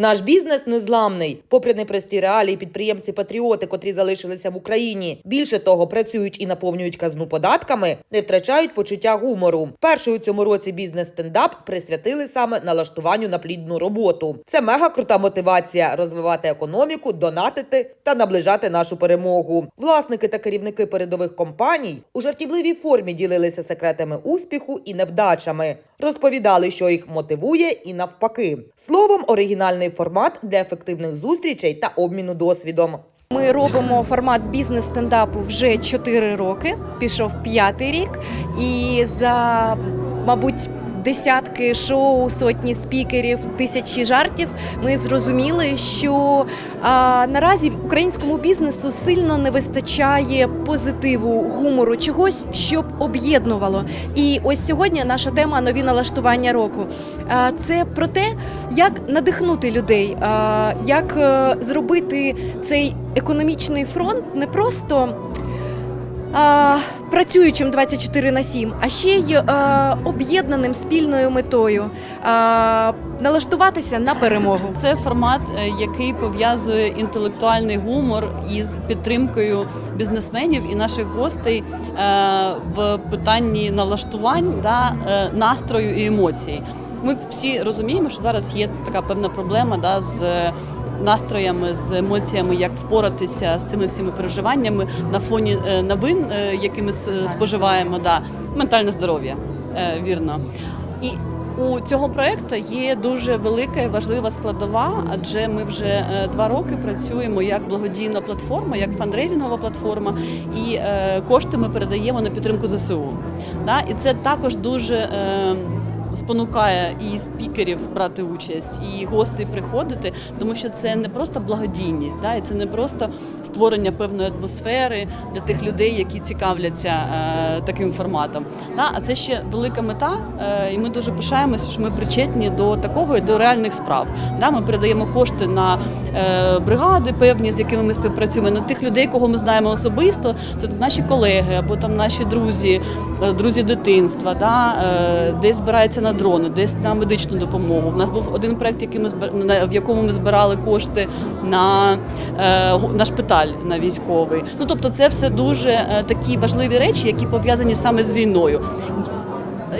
Наш бізнес незламний. Попри непрості реалії, підприємці-патріоти, котрі залишилися в Україні, більше того, працюють і наповнюють казну податками, не втрачають почуття гумору. Перший у цьому році бізнес-стендап присвятили саме налаштуванню на плідну роботу. Це мега крута мотивація розвивати економіку, донатити та наближати нашу перемогу. Власники та керівники передових компаній у жартівливій формі ділилися секретами успіху і невдачами, розповідали, що їх мотивує, і навпаки. Словом, оригінальний формат для ефективних зустрічей та обміну досвідом. Ми робимо формат бізнес-стендапу вже 4 роки, пішов п'ятий рік, і за, мабуть, десятки шоу, сотні спікерів, тисячі жартів. Ми зрозуміли, що а, наразі українському бізнесу сильно не вистачає позитиву, гумору, чогось, щоб об'єднувало. І ось сьогодні наша тема нові налаштування року. А, Це про те, як надихнути людей, а, як е, зробити цей економічний фронт не просто. Працюючим 24 на 7, а ще й е, об'єднаним спільною метою налаштуватися на перемогу. Це формат, е, який пов'язує інтелектуальний гумор із підтримкою бізнесменів і наших гостей е, в питанні налаштувань, да, настрою і емоцій. Ми всі розуміємо, що зараз є така певна проблема да, з настроями, з емоціями, як впоратися з цими всіми переживаннями на фоні е, новин, е, які ми споживаємо, да, ментальне здоров'я, е, вірно. І у цього проекту є дуже велика і важлива складова, адже ми вже е, два роки працюємо як благодійна платформа, як фандрейзингова платформа, і е, кошти ми передаємо на підтримку ЗСУ. І це також дуже. Спонукає і спікерів брати участь, і гостей приходити, тому що це не просто благодійність, да, і це не просто створення певної атмосфери для тих людей, які цікавляться е, таким форматом. Да, а це ще велика мета, е, і ми дуже пишаємося, що ми причетні до такого і до реальних справ. Да, ми передаємо кошти на е, бригади, певні, з якими ми співпрацюємо, на тих людей, кого ми знаємо особисто. Це наші колеги або там наші друзі, е, друзі дитинства, да, е, десь збирається на дрони, десь на медичну допомогу. У нас був один проект, який ми в якому ми збирали кошти на, е, на шпиталь на військовий. Ну тобто, це все дуже е, такі важливі речі, які пов'язані саме з війною.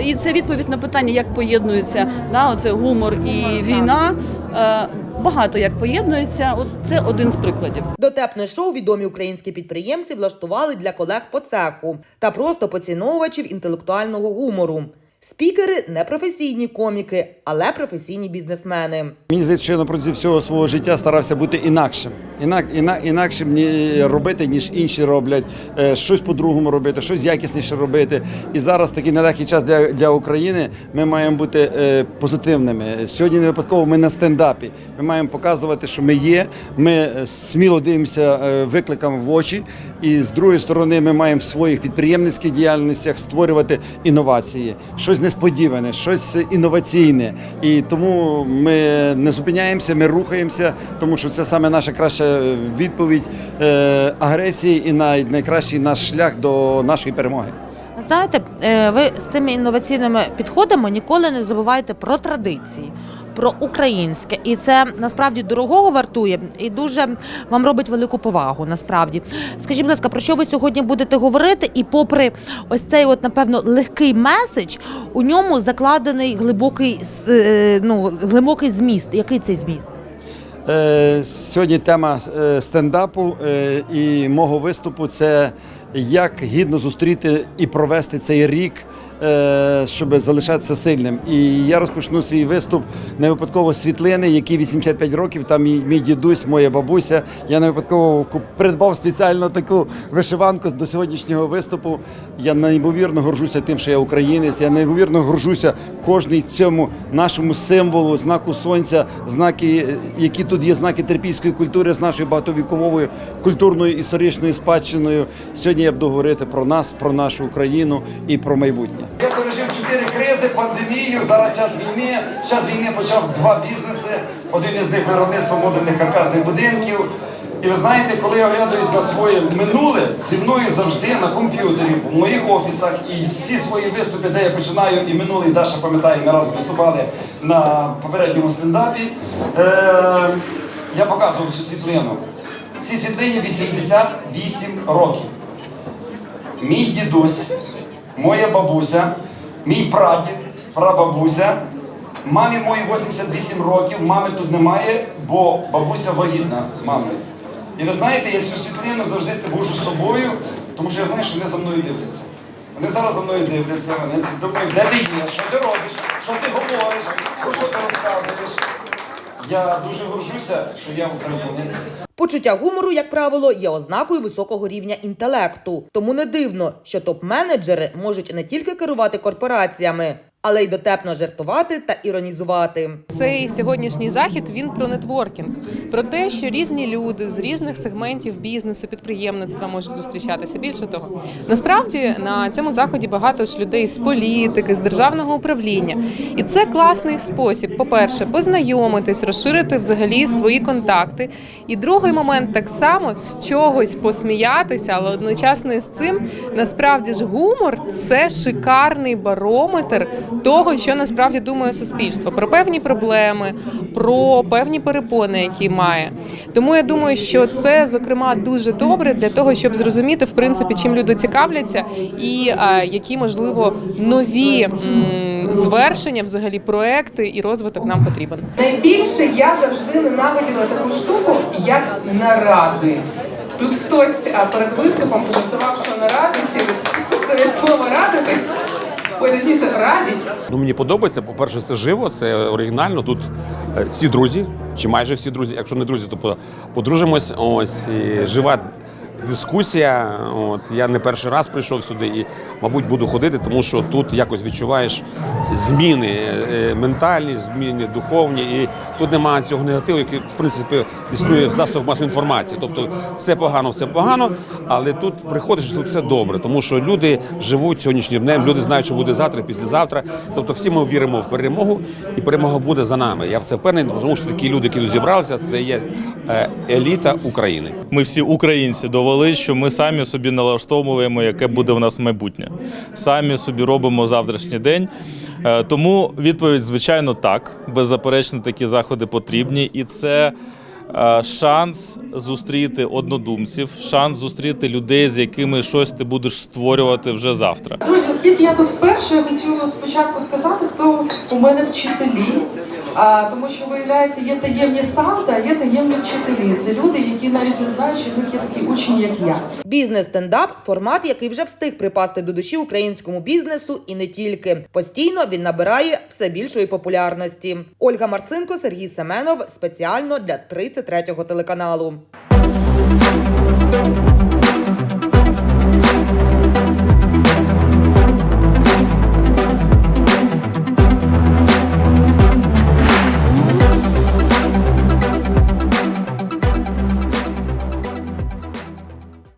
І це відповідь на питання, як поєднується да, оце гумор і війна. Е, Багато як поєднується. От це один з прикладів. Дотепне шоу відомі українські підприємці влаштували для колег по цеху та просто поціновувачів інтелектуального гумору. Спікери не професійні коміки, але професійні бізнесмени. Мені здається, що я на всього свого життя старався бути інакшим. Інак, іна, інакшим робити, ніж інші роблять, е, щось по-другому робити, щось якісніше робити. І зараз такий нелегкий час для, для України. Ми маємо бути е, позитивними. Сьогодні не випадково ми на стендапі. Ми маємо показувати, що ми є. Ми е, сміло дивимося викликам в очі. І з другої сторони, ми маємо в своїх підприємницьких діяльностях створювати інновації, щось несподіване, щось інноваційне. І тому ми не зупиняємося, ми рухаємося, тому що це саме наша краща відповідь е, агресії і най, найкращий наш шлях до нашої перемоги. Знаєте, е, ви з тими інноваційними підходами ніколи не забувайте про традиції. Про українське, і це насправді дорогого вартує і дуже вам робить велику повагу. Насправді, скажіть, будь ласка, про що ви сьогодні будете говорити? І попри ось цей, от напевно, легкий меседж, у ньому закладений глибокий е, ну, глибокий зміст. Який цей зміст? Е, Сьогодні тема е, стендапу і мого виступу це як гідно зустріти і провести цей рік, щоб залишатися сильним. І я розпочну свій виступ не випадково світлини, які 85 років. Там мій, мій дідусь, моя бабуся. Я не випадково придбав спеціально таку вишиванку до сьогоднішнього виступу. Я неймовірно горжуся тим, що я українець. Я неймовірно горжуся кожній цьому нашому символу, знаку сонця, знаки, е, які тут є знаки терпільської культури з нашою багатовіковою культурною історичною спадщиною. Сьогодні я буду говорити про нас, про нашу Україну і про майбутнє. Я пережив чотири кризи, пандемію. Зараз час війни. В час війни почав два бізнеси. Один із них виробництво модульних каркасних будинків. І ви знаєте, коли я оглядаюсь на своє минуле, зі мною завжди на комп'ютері, в моїх офісах і всі свої виступи, де я починаю, і минулий Даша пам'ятає, ми разом виступали на попередньому стендапі. Е, я показував цю світлину. Цій світлині 88 років. Мій дідусь, моя бабуся, мій прадід, прабабуся. Мамі моїй 88 років, мами тут немає, бо бабуся вагітна мамою. І ви знаєте, я цю світлину завжди вожу з собою, тому що я знаю, що вони за мною дивляться. Вони зараз за мною дивляться, вони думають, де ти є, що ти робиш, що ти говориш, про що ти розказуєш. Я дуже горжуся, що я українець. Почуття гумору, як правило, є ознакою високого рівня інтелекту. Тому не дивно, що топ-менеджери можуть не тільки керувати корпораціями, але й дотепно жартувати та іронізувати. Цей сьогоднішній захід він про нетворкінг, про те, що різні люди з різних сегментів бізнесу, підприємництва можуть зустрічатися. Більше того, насправді на цьому заході багато ж людей з політики, з державного управління, і це класний спосіб. По-перше, познайомитись, розширити взагалі свої контакти. І другий момент так само з чогось посміятися, але одночасно з цим насправді ж гумор це шикарний барометр того, що насправді думає суспільство про певні проблеми, про певні перепони, які має. Тому я думаю, що це зокрема дуже добре для того, щоб зрозуміти в принципі, чим люди цікавляться, і а, які можливо нові м, звершення, взагалі проекти і розвиток нам потрібен. Найбільше я завжди ненавиділа таку штуку, як наради. Тут хтось перед виступом пожартував, що наради через це від слова радитись. Ой, радість. Ну мені подобається. По-перше, це живо, це оригінально. Тут е, всі друзі, чи майже всі друзі. Якщо не друзі, то по- подружимось. Ось і жива дискусія. От я не перший раз прийшов сюди і, мабуть, буду ходити, тому що тут якось відчуваєш зміни е, ментальні, зміни духовні, і тут немає цього негативу, який в принципі існує в засобах масової інформації. Тобто все погано, все погано, але тут приходиш, тут все добре, тому що люди живуть сьогоднішнім днем, люди знають, що буде завтра, післязавтра. Тобто, всі ми віримо в перемогу, і перемога буде за нами. Я в це впевнений, тому що такі люди, які зібралися, це є е, еліта України. Ми всі українці довели, що ми самі собі налаштовуємо, яке буде в нас майбутнє. Самі собі робимо завтрашній день. Е, Тому відповідь, звичайно, так. Беззаперечно, такі заходи потрібні, і це. е, Шанс зустріти однодумців, шанс зустріти людей, з якими щось ти будеш створювати вже завтра. Друзі, оскільки я тут вперше, я спочатку сказати, хто у мене вчителі. А, тому що виявляється, є таємні санта, є таємні вчителі. Це люди, які навіть не знають, що в них є такі учні, як я. Бізнес-стендап формат, який вже встиг припасти до душі українському бізнесу, і не тільки постійно він набирає все більшої популярності. Ольга Марцинко, Сергій Семенов спеціально для 33-го телеканалу.